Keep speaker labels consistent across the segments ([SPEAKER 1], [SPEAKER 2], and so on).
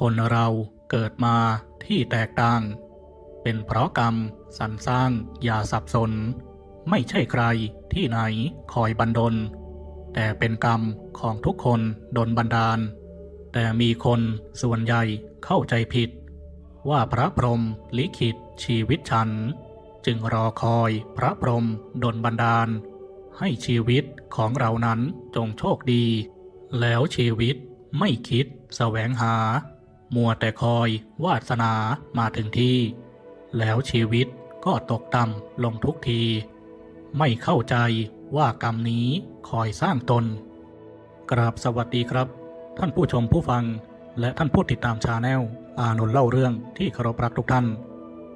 [SPEAKER 1] คนเราเกิดมาที่แตกต่าง เป็นเพราะกรรมสรรสร้างอย่าสับสน ไม่ใช่ใครที่ไหนคอยบันดล แต่เป็นกรรมของทุกคนดนบันดาล แต่มีคนส่วนใหญ่เข้าใจผิด ว่าพระพรหมลิขิตชีวิตฉัน จึงรอคอยพระพรหมดนบันดาล ให้ชีวิตของเรานั้นจงโชคดี แล้วชีวิตไม่คิดแสวงหา มัวแต่คอยวาสนามาถึงที่ แล้วชีวิตก็ตกต่ำลงทุกที ไม่เข้าใจว่ากรรมนี้คอยสร้างตน กราบสวัสดีครับ ท่านผู้ชมผู้ฟัง และท่านผู้ติดตามชาแนลอานนท์เล่าเรื่องที่เคารพรักทุกท่าน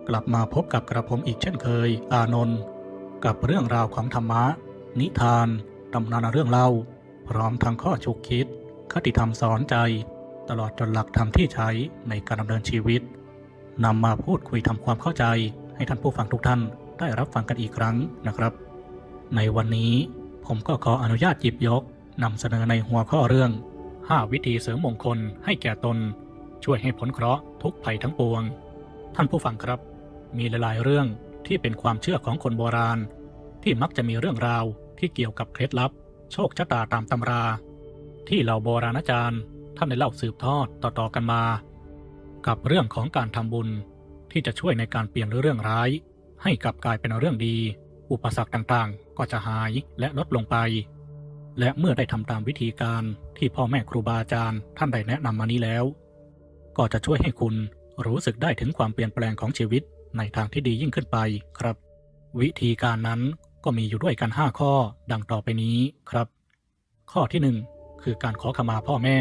[SPEAKER 1] กลับมาพบกับกระผมอีกเช่นเคย อานนท์กับเรื่องราวของธรรมะ นิทานตำนานเรื่องเล่า พร้อมทั้งข้อฉุกคิด คติธรรมสอนใจ ตลอดจนหลักธรรมที่ใช้ในการดำเนินชีวิตนำมาพูดคุยทำความเข้าใจให้ท่านผู้ฟังทุกท่านได้รับฟังกันอีกครั้งนะครับ ในวันนี้ผมก็ขออนุญาตหยิบยกนำเสนอในหัวข้อเรื่อง 5 วิธีเสริมมงคลให้แก่ตน ช่วยให้พ้นเคราะห์ทุกภัยทั้งปวง ท่านผู้ฟังครับ มีหลายๆเรื่องที่เป็นความเชื่อของคนโบราณ ที่มักจะมีเรื่องราวที่เกี่ยวกับเคล็ดลับ โชคชะตาตามตำรา ที่เหล่าโบราณอาจารย์ ท่านได้เล่าสืบทอดต่อๆกันมา กับเรื่องของการทำบุญที่จะช่วยในการเปลี่ยนเรื่องร้าย ให้กลับกลายเป็นเรื่องดี อุปสรรคต่างๆ ก็จะหายและลดลงไป และเมื่อได้ทำตามวิธีการที่พ่อแม่ครูบาอาจารย์ท่านได้แนะนำมานี้แล้ว ก็จะช่วยให้คุณรู้สึกได้ถึงความเปลี่ยนแปลงของชีวิตในทางที่ดียิ่งขึ้นไปครับ วิธีการนั้นก็มีอยู่ด้วยกัน 5 ข้อดังต่อไปนี้ครับ ข้อที่ 1 คือการขอขมาพ่อแม่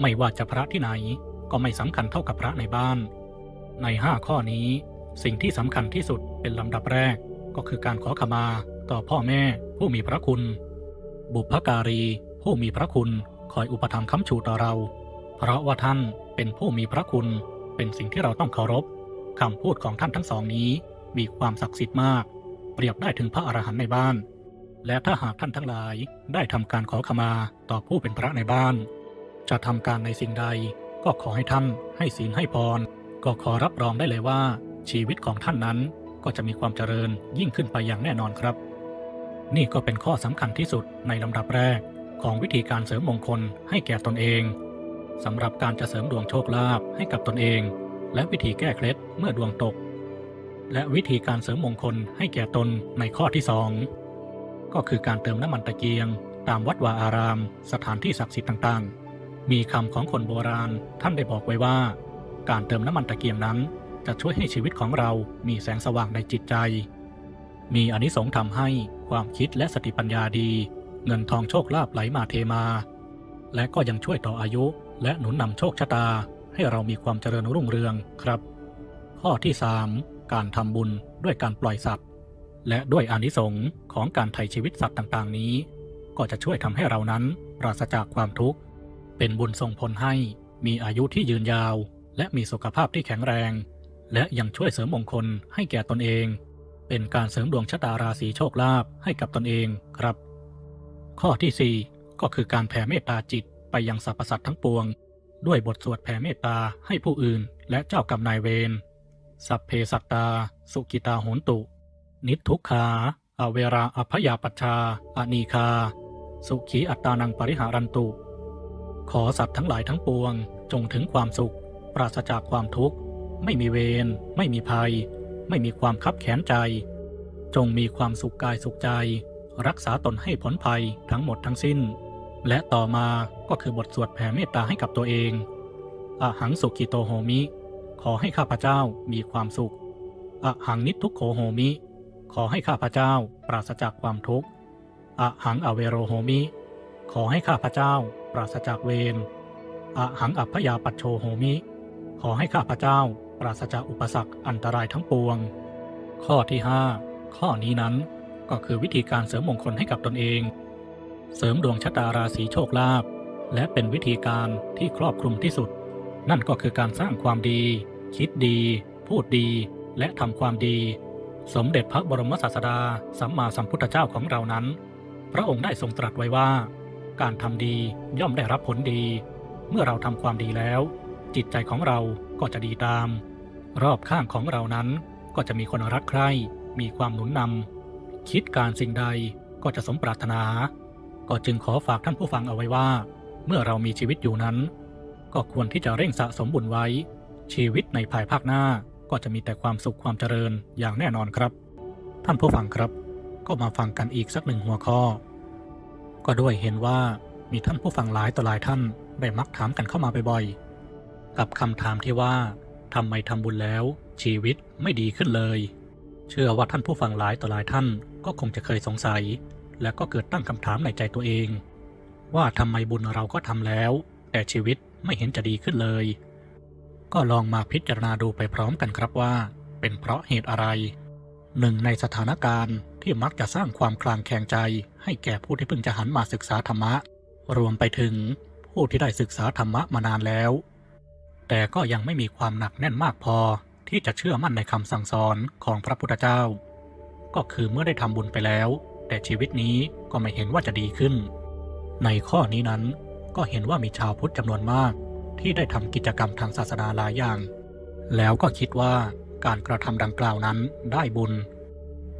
[SPEAKER 1] ไม่ว่าจะพระที่ไหนก็ไม่สำคัญเท่ากับพระในบ้าน ใน5ข้อนี้ สิ่งที่สำคัญที่สุดเป็นลำดับแรกก็คือการขอขมาต่อพ่อแม่ผู้มีพระคุณ บุพการี ผู้มีพระคุณคอยอุปถัมภ์ค้ำชูต่อเรา เพราะว่าท่านเป็นผู้มีพระคุณ เป็นสิ่งที่เราต้องเคารพคำพูดของท่านทั้งสองนี้ มีความศักดิ์สิทธิ์มาก เปรียบได้ถึงพระอรหันต์ในบ้าน และถ้าหากท่านทั้งหลายได้ทำการขอขมาต่อผู้เป็นพระในบ้าน จะทำการในสิ่งใด ก็ขอให้ท่านให้ศีลให้พร ก็ขอรับรองได้เลยว่า ชีวิตของท่านนั้นก็จะมีความเจริญยิ่งขึ้นไปอย่างแน่นอนครับ นี่ก็เป็นข้อสำคัญที่สุดในลำดับแรก ของวิธีการเสริมมงคลให้แก่ตนเองสำหรับการจะเสริมดวงโชคลาภให้กับตนเอง และวิธีแก้เคล็ดเมื่อดวงตก และวิธีการเสริมมงคลให้แก่ตนในข้อที่สองก็คือการเติมน้ำมันตะเกียง ตามวัดวาอาราม สถานที่ศักดิ์สิทธิ์ต่างๆ มีคำของคนโบราณท่านได้บอกไว้ว่า การเติมน้ำมันตะเกียงนั้น จะช่วยให้ชีวิตของเรามีแสงสว่างในจิตใจ มีอานิสงส์ทำให้ความคิดและสติปัญญาดี เงินทองโชคลาภไหลมาเทมา และก็ยังช่วยต่ออายุ และหนุนนำโชคชะตา ให้เรามีความเจริญรุ่งเรืองครับ ข้อที่3การทำบุญด้วยการปล่อยสัตว์ และด้วยอานิสงส์ของการไถ่ชีวิตสัตว์ต่างๆ นี้ ก็จะช่วยทำให้เรานั้นปราศจากความทุกข์ เป็นบุญส่งผลให้มีอายุที่ยืนยาว และมีสุขภาพที่แข็งแรง และยังช่วยเสริมมงคลให้แก่ตนเอง เป็นการเสริมดวงชะตาราศีโชคลาภให้กับตนเองครับ ข้อทีสี่ 4 ก็คือการแผ่เมตตาจิตไปยังสรรพสัตว์ทั้งปวง ด้วยบทสวดแผ่เมตตาให้ผู้อื่น และเจ้ากรรมนายเวรสัพเพสัตตา สุกิตาโหนตุ นิทุกขาอเวราอภยาปัชชาอานีคา สุขีอัตตานังปริหารันตุ ขอสัตว์ทั้งหลายทั้งปวง จงถึงความสุข ปราศจากความทุกข์ ไม่มีเวร ไม่มีภัย ไม่มีความคับแค้นใจ จงมีความสุขกายสุขใจ รักษาตนให้พ้นภัยทั้งหมดทั้งสิ้น และต่อมาก็คือบทสวดแผ่เมตตาให้กับตัวเองอะหังสุขิโตโหมิ ขอให้ข้าพเจ้ามีความสุขอะหังนิทุกโขโหมิ ขอให้ข้าพเจ้าปราศจากความทุกข์อะหังอเวโรโหมิ ขอให้ข้าพเจ้า ปราศจากเวรอะหังอัพยาปัชโชโหมิ ขอให้ข้าพเจ้าปราศจากอุปสรรคอันตรายทั้งปวง ข้อที่ 5 ข้อนี้นั้นก็คือวิธีการเสริมมงคลให้กับตนเอง เสริมดวงชะตาราศีโชคลาภและเป็นวิธีการที่ครอบคลุมที่สุด นั่นก็คือการสร้างความดี คิดดี พูดดี และทำความดี สมเด็จพระบรมศาสดาสัมมาสัมพุทธเจ้าของเรานั้น พระองค์ได้ทรงตรัสไว้ว่า การทำดีย่อมได้รับผลดี เมื่อเราทำความดีแล้ว จิตใจของเราก็จะดีตาม รอบข้างของเรานั้นก็จะมีคนรักใคร่มีความหนุนนำคิดการสิ่งใดก็จะสมปรารถนา ก็จึงขอฝากท่านผู้ฟังเอาไว้ว่า เมื่อเรามีชีวิตอยู่นั้น ก็ควรที่จะเร่งสะสมบุญไว้ ชีวิตในภายภาคหน้าก็จะมีแต่ความสุขความเจริญอย่างแน่นอนครับ ท่านผู้ฟังครับ ก็มาฟังกันอีกสักหนึ่งหัวข้อ ก็ด้วยเห็นว่ามีท่านผู้ฟังหลายต่อหลายท่านได้มักถามกันเข้ามาบ่อยๆ กับคำถามที่ว่าทำไมทำบุญแล้ว ชีวิตไม่ดีขึ้นเลย เชื่อว่าท่านผู้ฟังหลายต่อหลายท่านก็คงจะเคยสงสัย และก็เกิดตั้งคำถามในใจตัวเอง ว่าทำไมบุญเราก็ทำแล้ว แต่ชีวิตไม่เห็นจะดีขึ้นเลย ก็ลองมาพิจารณาดูไปพร้อมกันครับว่า เป็นเพราะเหตุอะไรหนึ่งในสถานการณ์ ที่มักจะสร้างความคลางแคลงใจ ให้แก่ผู้ที่เพิ่งจะหันมาศึกษาธรรมะ รวมไปถึงผู้ที่ได้ศึกษาธรรมะมานานแล้ว แต่ก็ยังไม่มีความหนักแน่นมากพอที่จะเชื่อมั่นในคำสั่งสอนของพระพุทธเจ้า ก็คือเมื่อได้ทำบุญไปแล้ว แต่ชีวิตนี้ก็ไม่เห็นว่าจะดีขึ้น ในข้อนี้นั้นก็เห็นว่ามีชาวพุทธจำนวนมากที่ได้ทำกิจกรรมทางศาสนาหลายอย่าง แล้วก็คิดว่าการกระทำดังกล่าวนั้นได้บุญ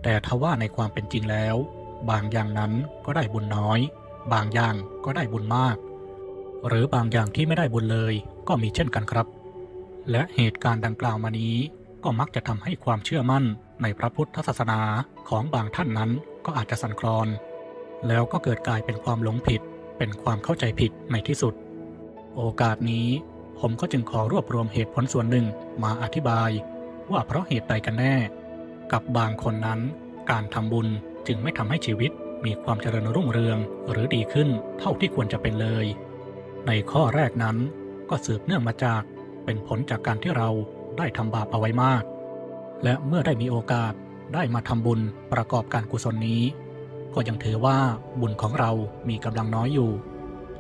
[SPEAKER 1] แต่ทว่าในความเป็นจริงแล้ว บางอย่างนั้นก็ได้บุญน้อย บางอย่างก็ได้บุญมาก หรือบางอย่างที่ไม่ได้บุญเลยก็มีเช่นกันครับ และเหตุการณ์ดังกล่าวมานี้ก็มักจะทำให้ความเชื่อมั่นในพระพุทธศาสนาของบางท่านนั้นก็อาจจะสั่นคลอน แล้วก็เกิดกลายเป็นความหลงผิด เป็นความเข้าใจผิดในที่สุด โอกาสนี้ผมก็จึงขอรวบรวมเหตุผลส่วนหนึ่งมาอธิบาย ว่าเพราะเหตุใดกันแน่ กับบางคนนั้น การทำบุญจึงไม่ทำให้ชีวิตมีความเจริญรุ่งเรืองหรือดีขึ้นเท่าที่ควรจะเป็นเลย ในข้อแรกนั้นก็สืบเนื่องมาจากเป็นผลจากการที่เราได้ทำบาปเอาไว้มาก และเมื่อได้มีโอกาสได้มาทำบุญประกอบการกุศลนี้ ก็ยังถือว่าบุญของเรามีกำลังน้อยอยู่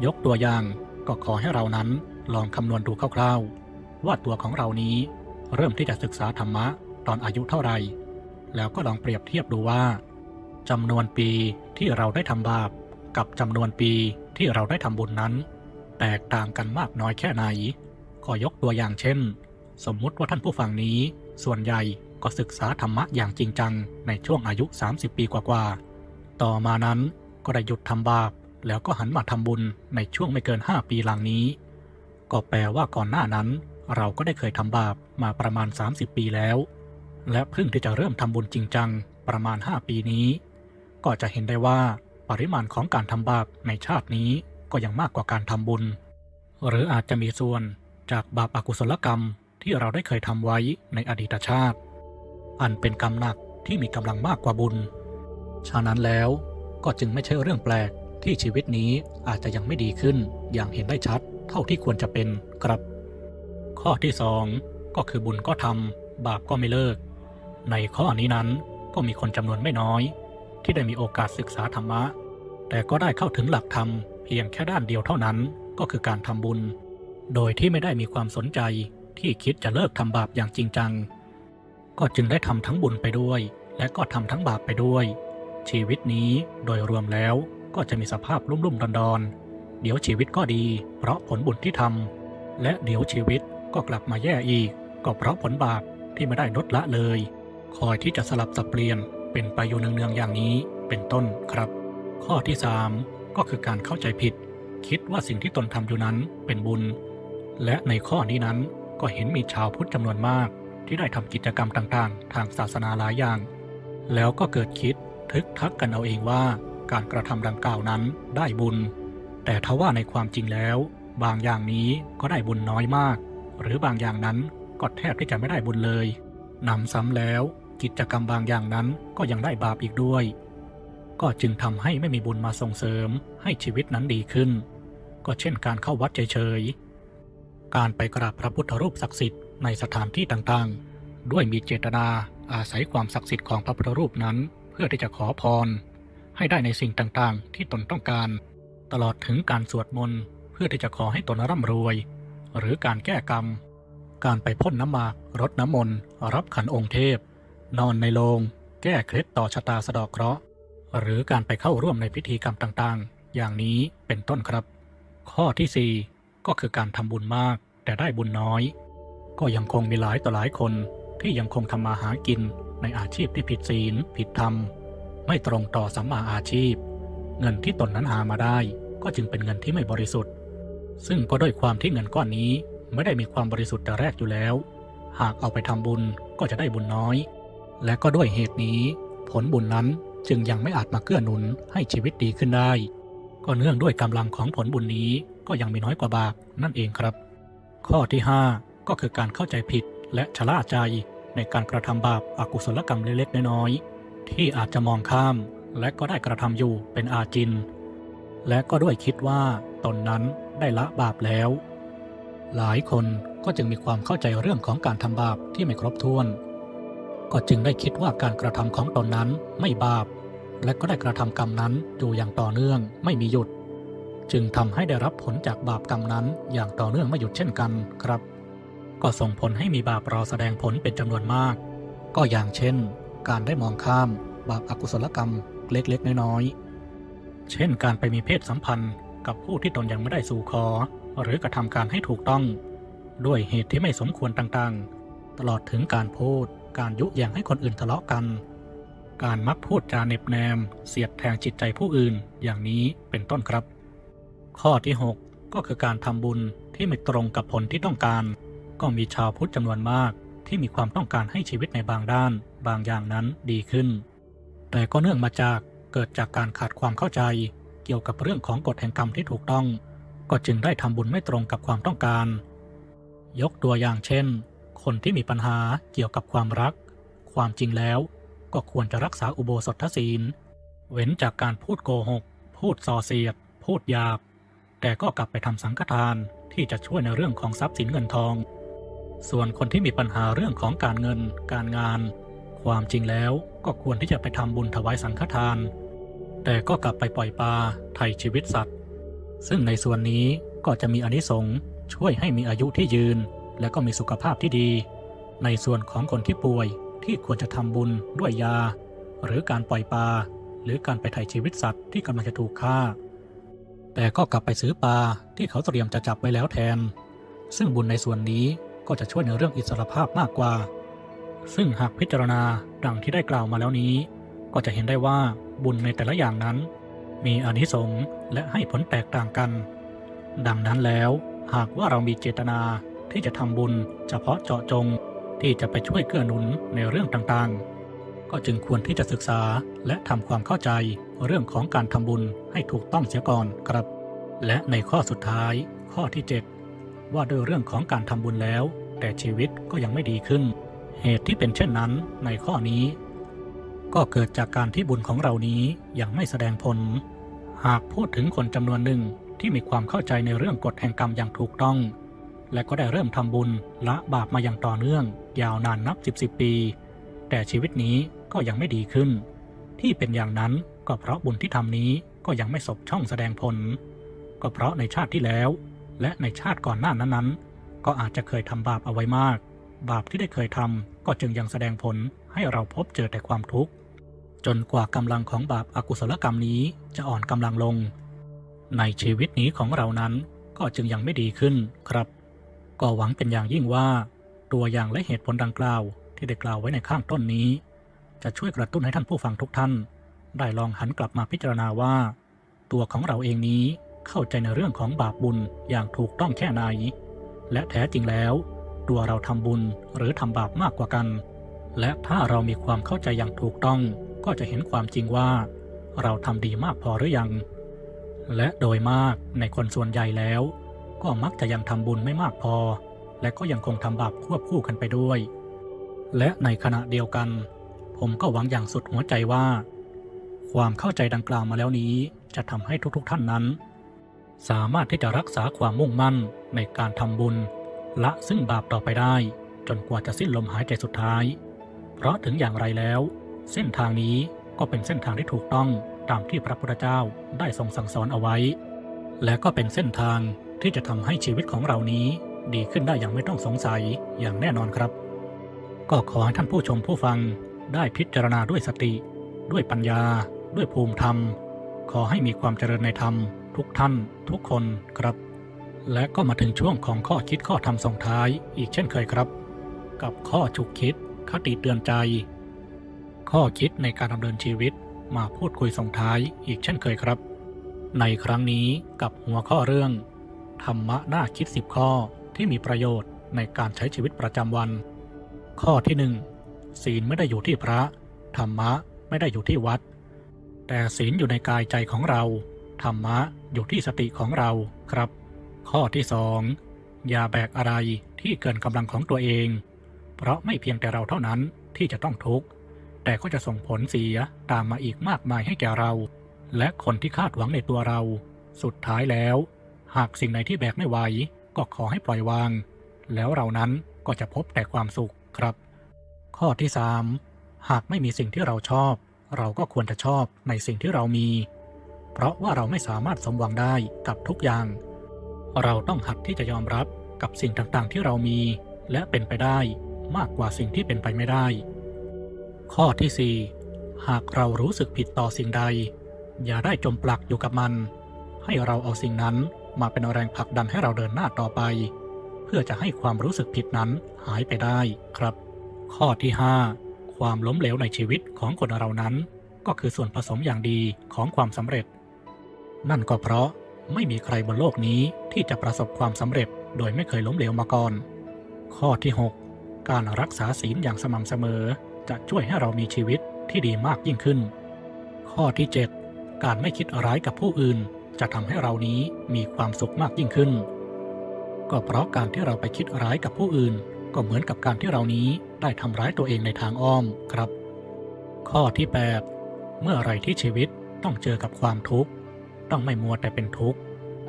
[SPEAKER 1] ยกตัวอย่างก็ขอให้เรานั้นลองคำนวณดูคร่าวๆ ว่าตัวของเรานี้เริ่มที่จะศึกษาธรรมะตอนอายุเท่าไหร่ แล้วก็ลองเปรียบเทียบดูว่าจำนวนปีที่เราได้ทำบาปกับจำนวนปีที่เราได้ทำบุญนั้น แตกต่างกันมากน้อยแค่ไหนก็ยกตัวอย่างเช่น สมมุติว่าท่านผู้ฟังนี้ ส่วนใหญ่ก็ศึกษาธรรมะอย่างจริงจังในช่วงอายุ 30 ปีกว่าๆต่อมานั้นก็ได้หยุดทำบาป แล้วก็หันมาทำบุญในช่วงไม่เกิน 5 ปีหลังนี้ ก็แปลว่าก่อนหน้านั้น เราก็ได้เคยทำบาปมาประมาณ 30 ปีแล้ว และเพิ่งที่จะเริ่มทำบุญจริงจังประมาณ 5 ปีนี้ ก็จะเห็นได้ว่าปริมาณของการทำบาปในชาตินี้ก็ยังมากกว่าการทำบุญ หรืออาจจะมีส่วนจากบาปอากุศลกรรมที่เราได้เคยทำไว้ในอดีตชาติ อันเป็นกรรมหนักที่มีกำลังมากกว่าบุญ ฉะนั้นแล้วก็จึงไม่ใช่เรื่องแปลกที่ชีวิตนี้อาจจะยังไม่ดีขึ้นอย่างเห็นได้ชัดเท่าที่ควรจะเป็นครับ ข้อที่สองก็คือบุญก็ทำบาปก็ไม่เลิก ในข้อนี้นั้นก็มีคนจำนวนไม่น้อย ที่ได้มีโอกาสศึกษาธรรมะ แต่ก็ได้เข้าถึงหลักธรรมเพียงแค่ด้านเดียวเท่านั้นก็คือการทำบุญ โดยที่ไม่ได้มีความสนใจที่คิดจะเลิกทำบาปอย่างจริงจัง ก็จึงได้ทำทั้งบุญไปด้วย และก็ทำทั้งบาปไปด้วย ชีวิตนี้โดยรวมแล้วก็จะมีสภาพรุ่มๆดอนๆ เดี๋ยวชีวิตก็ดี เพราะผลบุญที่ทำและเดี๋ยวชีวิตก็กลับมาแย่อีก ก็เพราะผลบาปที่ไม่ได้ลดละเลย คอยที่จะสลับสับเปลี่ยนเป็นไปอยู่เนืองๆอย่างนี้เป็นต้นครับ ข้อที่ 3 ก็คือการเข้าใจผิด คิดว่าสิ่งที่ตนทำอยู่นั้นเป็นบุญ และในข้อนี้นั้นก็เห็นมีชาวพุทธจำนวนมาก ที่ได้ทำกิจกรรมต่างๆ ทางศาสนาหลายอย่าง แล้วก็เกิดคิดทึกทักกันเอาเองว่าการกระทำดังกล่าวนั้นได้บุญ แต่ทว่าในความจริงแล้ว บางอย่างนี้ก็ได้บุญน้อยมาก หรือบางอย่างนั้นก็แทบที่จะไม่ได้บุญเลยนำซ้ำแล้ว กิจกรรมบางอย่างนั้นก็ยังได้บาปอีกด้วย ก็จึงทำให้ไม่มีบุญมาส่งเสริมให้ชีวิตนั้นดีขึ้น ก็เช่นการเข้าวัดเฉยๆ การไปกราบพระพุทธรูปศักดิ์สิทธิ์ในสถานที่ต่างๆ ด้วยมีเจตนาอาศัยความศักดิ์สิทธิ์ของพระพุทธรูปนั้น เพื่อที่จะขอพร ให้ได้ในสิ่งต่างๆ ที่ตนต้องการ ตลอดถึงการสวดมนต์เพื่อที่จะขอให้ตนร่ำรวย หรือการแก้กรรม การไปพ่นน้ำมากรดน้ำมนต์รับขันองค์เทพ นอนในโรงแก้เคล็ดต่อชะตาสะดอกเคราะห์หรือการไปเข้าร่วมในพิธีกรรมต่างๆ อย่างนี้เป็นต้นครับ ข้อที่ 4 ก็คือการทำบุญมากแต่ได้บุญน้อย ก็ยังคงมีหลายต่อหลายคนที่ยังคงทำมาหากินในอาชีพที่ผิดศีล ผิดธรรม ไม่ตรงต่อสัมมาอาชีพ เงินที่ตนนั้นหามาได้ ก็จึงเป็นเงินที่ไม่บริสุทธิ์ ซึ่งก็ด้วยความที่เงินก้อนนี้ไม่ได้มีความบริสุทธิ์แต่แรกอยู่แล้ว หากเอาไปทำบุญก็จะได้บุญน้อย และก็ด้วยเหตุนี้ ผลบุญนั้นจึงยังไม่อาจมาเกื้อหนุนให้ชีวิตดีขึ้นได้ ก็เนื่องด้วยกำลังของผลบุญนี้ก็ยังมีน้อยกว่าบาปนั่นเองครับ ข้อที่ 5 ก็คือการเข้าใจผิดและชะล่าใจในการกระทำบาปอากุศลกรรมเล็กๆน้อยๆที่อาจจะมองข้าม และก็ได้กระทำอยู่เป็นอาจิน และก็ด้วยคิดว่าตนนั้นได้ละบาปแล้ว หลายคนก็จึงมีความเข้าใจเรื่องของการทำบาปที่ไม่ครบถ้วน ก็จึงได้คิดว่าการกระทำของตนนั้นไม่บาป และก็ได้กระทำกรรมนั้นอยู่อย่างต่อเนื่องไม่มีหยุด จึงทำให้ได้รับผลจากบาปกรรมนั้นอย่างต่อเนื่องไม่หยุดเช่นกันครับ ก็ส่งผลให้มีบาปรอแสดงผลเป็นจำนวนมาก ก็อย่างเช่น การได้มองข้ามบาปอากุศลกรรมเล็กๆ น้อยๆ เช่นการไปมีเพศสัมพันธ์กับผู้ที่ตนยังไม่ได้สู่ขอ หรือกระทำการให้ถูกต้อง ด้วยเหตุที่ไม่สมควรต่างๆ ตลอดถึงการพูด การยุแยงให้คนอื่นทะเลาะกัน การมักพูดจาเน็บแนม เสียดแทงจิตใจผู้อื่นอย่างนี้เป็นต้นครับ ข้อที่ 6 ก็คือการทำบุญที่ไม่ตรงกับผลที่ต้องการ ก็มีชาวพุทธจำนวนมากที่มีความต้องการให้ชีวิตในบางด้าน บางอย่างนั้นดีขึ้น แต่ก็เนื่องมาจากเกิดจากการขาดความเข้าใจ เกี่ยวกับเรื่องของกฎแห่งกรรมที่ถูกต้อง ก็จึงได้ทำบุญไม่ตรงกับความต้องการ ยกตัวอย่างเช่น คนที่มีปัญหาเกี่ยวกับความรัก ความจริงแล้ว ก็ควรจะรักษาอุโบสถศีล เว้นจากการพูดโกหก พูดส่อเสียด พูดหยาบ แต่ก็กลับไปทำสังฆทานที่จะช่วยในเรื่องของทรัพย์สินเงินทอง ส่วนคนที่มีปัญหาเรื่องของการเงิน การงาน ความจริงแล้วก็ควรที่จะไปทำบุญถวายสังฆทาน แต่ก็กลับไปปล่อยปลาไถ่ชีวิตสัตว์ ซึ่งในส่วนนี้ก็จะมีอานิสงส์ช่วยให้มีอายุที่ยืน และก็มีสุขภาพที่ดี ในส่วนของคนที่ป่วยที่ควรจะทำบุญด้วยยา หรือการปล่อยปลาหรือการไปไถ่ชีวิตสัตว์ที่กำลังจะถูกฆ่า แต่ก็กลับไปซื้อปลาที่เขาเตรียมจะจับไว้แล้วแทน ซึ่งบุญในส่วนนี้ก็จะช่วยในเรื่องอิสรภาพมากกว่า ซึ่งหากพิจารณาดังที่ได้กล่าวมาแล้วนี้ ก็จะเห็นได้ว่าบุญในแต่ละอย่างนั้น มีอานิสงส์และให้ผลแตกต่างกัน ดังนั้นแล้วหากว่าเรามีเจตนา ที่จะทำบุญเฉพาะเจาะจงที่จะไปช่วยเกื้อหนุนในเรื่องต่างๆ ก็จึงควรที่จะศึกษาและทำความเข้าใจเรื่องของการทำบุญให้ถูกต้องเสียก่อนครับ และในข้อสุดท้ายข้อที่ 7 ว่าด้วยเรื่องของการทำบุญแล้ว แต่ชีวิตก็ยังไม่ดีขึ้น เหตุที่เป็นเช่นนั้นในข้อนี้ ก็เกิดจากการที่บุญของเรานี้ยังไม่แสดงผล หากพูดถึงคนจำนวนหนึ่งที่มีความเข้าใจในเรื่องกฎแห่งกรรมอย่างถูกต้อง และก็ได้เริ่มทำบุญละบาปมาอย่างต่อเนื่อง ยาวนานนับสิบสิบปี แต่ชีวิตนี้ก็ยังไม่ดีขึ้น ที่เป็นอย่างนั้นก็เพราะบุญที่ทำนี้ก็ยังไม่สบช่องแสดงผล ก็เพราะในชาติที่แล้ว และในชาติก่อนหน้านั้นๆ ก็อาจจะเคยทำบาปเอาไว้มาก บาปที่ได้เคยทำก็จึงยังแสดงผลให้เราพบเจอแต่ความทุกข์จนกว่ากำลังของบาปอากุศลกรรมนี้จะอ่อนกำลังลง ในชีวิตนี้ของเรานั้นก็จึงยังไม่ดีขึ้นครับ ก็หวังเป็นอย่างยิ่งว่า ตัวอย่างและเหตุผลดังกล่าว ที่ได้กล่าวไว้ในข้างต้นนี้ จะช่วยกระตุ้นให้ท่านผู้ฟังทุกท่าน ได้ลองหันกลับมาพิจารณาว่า ตัวของเราเองนี้เข้าใจในเรื่องของบาปบุญอย่างถูกต้องแค่ไหน และแท้จริงแล้ว ตัวเราทำบุญหรือทำบาปมากกว่ากัน และถ้าเรามีความเข้าใจอย่างถูกต้อง ก็จะเห็นความจริงว่า เราทำดีมากพอหรือยัง และโดยมากในคนส่วนใหญ่แล้ว ก็มักจะยังทำบุญไม่มากพอ และก็ยังคงทำบาปควบคู่กันไปด้วย และในขณะเดียวกัน ผมก็หวังอย่างสุดหัวใจว่า ความเข้าใจดังกล่าวมาแล้วนี้ จะทำให้ทุกๆท่านนั้น สามารถที่จะรักษาความมุ่งมั่นในการทำบุญ ละซึ่งบาปต่อไปได้ จนกว่าจะสิ้นลมหายใจสุดท้าย เพราะถึงอย่างไรแล้ว เส้นทางนี้ก็เป็นเส้นทางที่ถูกต้องตามที่พระพุทธเจ้าได้ทรงสั่งสอนเอาไว้ และก็เป็นเส้นทาง ที่จะทำให้ชีวิตของเรานี้ ดีขึ้นได้อย่างไม่ต้องสงสัยอย่างแน่นอนครับ ก็ขอให้ท่านผู้ชมผู้ฟังได้พิจารณาด้วยสติ ด้วยปัญญา ด้วยภูมิธรรม ขอให้มีความเจริญในธรรม ทุกท่านทุกคนครับ และก็มาถึงช่วงของข้อคิดข้อธรรมส่งท้ายอีกเช่นเคยครับ กับข้อฉุกคิดคติเตือนใจ ข้อคิดในการดำเนินชีวิตมาพูดคุยส่งท้ายอีกเช่นเคยครับ ในครั้งนี้กับหัวข้อเรื่อง ธรรมะน่าคิดสิบข้อที่มีประโยชน์ในการใช้ชีวิตประจำวัน ข้อที่หนึ่งศีลไม่ได้อยู่ที่พระ ธรรมะไม่ได้อยู่ที่วัด แต่ศีลอยู่ในกายใจของเรา ธรรมะอยู่ที่สติของเราครับ ข้อที่สองอย่าแบกอะไรที่เกินกำลังของตัวเอง เพราะไม่เพียงแต่เราเท่านั้นที่จะต้องทุกข์ แต่ก็จะส่งผลเสียตามมาอีกมากมายให้แก่เรา และคนที่คาดหวังในตัวเรา สุดท้ายแล้ว หากสิ่งไหนที่แบกไม่ไหวก็ขอให้ปล่อยวาง แล้วเรานั้นก็จะพบแต่ความสุขครับ ข้อที่ 3 หากไม่มีสิ่งที่เราชอบ เราก็ควรจะชอบในสิ่งที่เรามี เพราะว่าเราไม่สามารถสมหวังได้กับทุกอย่าง เราต้องหัดที่จะยอมรับกับสิ่งต่างๆที่เรามี และเป็นไปได้มากกว่าสิ่งที่เป็นไปไม่ได้ ข้อที่ 4 หากเรารู้สึกผิดต่อสิ่งใด อย่าได้จมปลักอยู่กับมัน ให้เราเอาสิ่งนั้น มาเป็นแรงผลักดันให้เราเดินหน้าต่อไป เพื่อจะให้ความรู้สึกผิดนั้นหายไปได้ครับ ข้อที่ 5 ความล้มเหลวในชีวิตของคนเรานั้น ก็คือส่วนผสมอย่างดีของความสำเร็จ นั่นก็เพราะไม่มีใครบนโลกนี้ที่จะประสบความสำเร็จโดยไม่เคยล้มเหลวมาก่อน ข้อที่ 6 การรักษาศีลอย่างสม่ำเสมอ จะช่วยให้เรามีชีวิตที่ดีมากยิ่งขึ้น ข้อที่ 7 การไม่คิดร้ายกับผู้อื่น จะทำให้เรานี้มีความสุขมากยิ่งขึ้น ก็เพราะการที่เราไปคิดร้ายกับผู้อื่น ก็เหมือนกับการที่เรานี้ได้ทำร้ายตัวเองในทางอ้อมครับ ข้อที่ 8 เมื่อไรที่ชีวิตต้องเจอกับความทุกข์ ต้องไม่มัวแต่เป็นทุกข์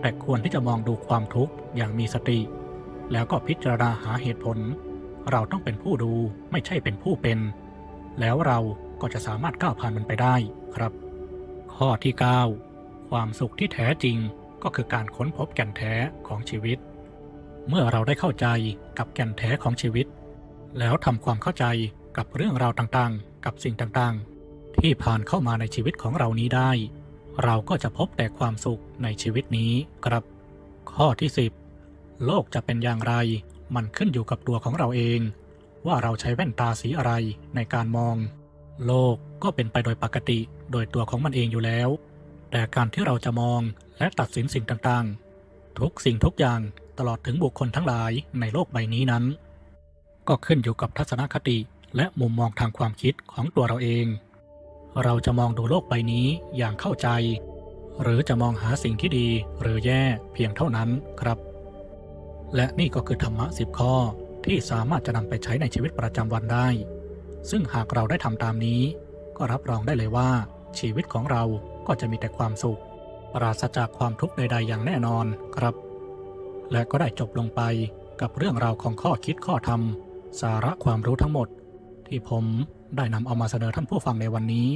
[SPEAKER 1] แต่ควรที่จะมองดูความทุกข์อย่างมีสติ แล้วก็พิจารณาหาเหตุผล เราต้องเป็นผู้ดูไม่ใช่เป็นผู้เป็น แล้วเราก็จะสามารถก้าวผ่านมันไปได้ครับ ข้อที่ 9 ความสุขที่แท้จริงก็คือการค้นพบแก่นแท้ของชีวิต เมื่อเราได้เข้าใจกับแก่นแท้ของชีวิต แล้วทำความเข้าใจกับเรื่องราวต่างๆ กับสิ่งต่างๆ ที่ผ่านเข้ามาในชีวิตของเรานี้ได้ เราก็จะพบแต่ความสุขในชีวิตนี้ครับ ข้อที่ 10 โลกจะเป็นอย่างไร มันขึ้นอยู่กับตัวของเราเอง ว่าเราใช้แว่นตาสีอะไรในการมอง โลกก็เป็นไปโดยปกติโดยตัวของมันเองอยู่แล้ว แต่การที่เราจะมองและตัดสินสิ่งต่างๆ ทุกสิ่งทุกอย่างตลอดถึงบุคคลทั้งหลายในโลกใบนี้นั้น ก็ขึ้นอยู่กับทัศนคติและมุมมองทางความคิดของตัวเราเอง เราจะมองดูโลกใบนี้อย่างเข้าใจ หรือจะมองหาสิ่งที่ดีหรือแย่เพียงเท่านั้นครับ และนี่ก็คือธรรมะสิบข้อที่สามารถจะนำไปใช้ในชีวิตประจำวันได้ ซึ่งหากเราได้ทำตามนี้ ก็รับรองได้เลยว่าชีวิตของเรา ก็จะมีแต่ความสุข ปราศจากความทุกข์ใด ๆ อย่างแน่นอนครับ และก็ได้จบลงไปกับเรื่องราวของข้อคิดข้อธรรม สาระความรู้ทั้งหมด ที่ผมได้นำเอามาเสนอท่านผู้ฟังในวันนี้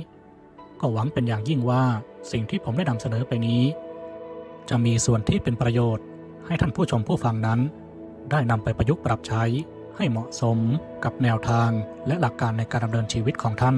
[SPEAKER 1] ก็หวังเป็นอย่างยิ่งว่าสิ่งที่ผมได้นำเสนอไปนี้ จะมีส่วนที่เป็นประโยชน์ ให้ท่านผู้ชมผู้ฟังนั้น ได้นำไปประยุกต์ปรับใช้ให้เหมาะสมกับแนวทางและหลักการในการดำเนินชีวิตของท่าน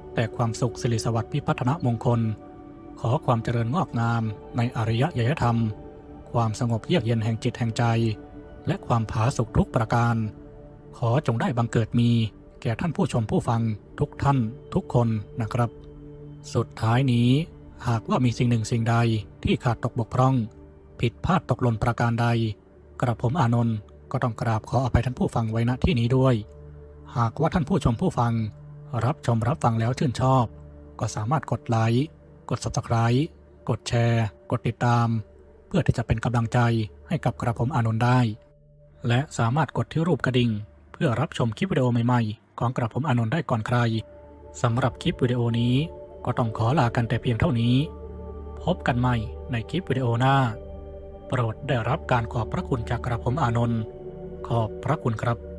[SPEAKER 1] แต่ความสุขสิริสวัสดิ์พิพัฒนมงคล ขอความเจริญงอกงามในอริยยยธรรม ความสงบเยือกเย็นแห่งจิตแห่งใจ และความผาสุกทุกประการ ขอจงได้บังเกิดมี แก่ท่านผู้ชมผู้ฟังทุกท่านทุกคนนะครับ สุดท้ายนี้หากว่ามีสิ่งหนึ่งสิ่งใดที่ขาดตกบกพร่อง ผิดพลาดตกหล่นประการใด กระผมอานนท์ก็ต้องกราบขออภัยท่านผู้ฟังไว้ณที่นี้ด้วย หากว่าท่านผู้ชมผู้ฟัง รับชมรับฟังแล้วชื่นชอบ ก็สามารถกดไลค์ กด subscribe กดแชร์ กดติดตาม เพื่อที่จะเป็นกำลังใจให้กับกระผมอานนท์ได้ และสามารถกดที่รูปกระดิ่ง เพื่อรับชมคลิปวิดีโอใหม่ๆ ของกระผมอานนท์ได้ก่อนใครสำหรับคลิปวิดีโอนี้ก็ต้องขอลากันแต่เพียงเท่านี้ พบกันใหม่ในคลิปวิดีโอหน้า โปรดได้รับการขอบพระคุณจากกระผมอานนท์ขอบพระคุณครับ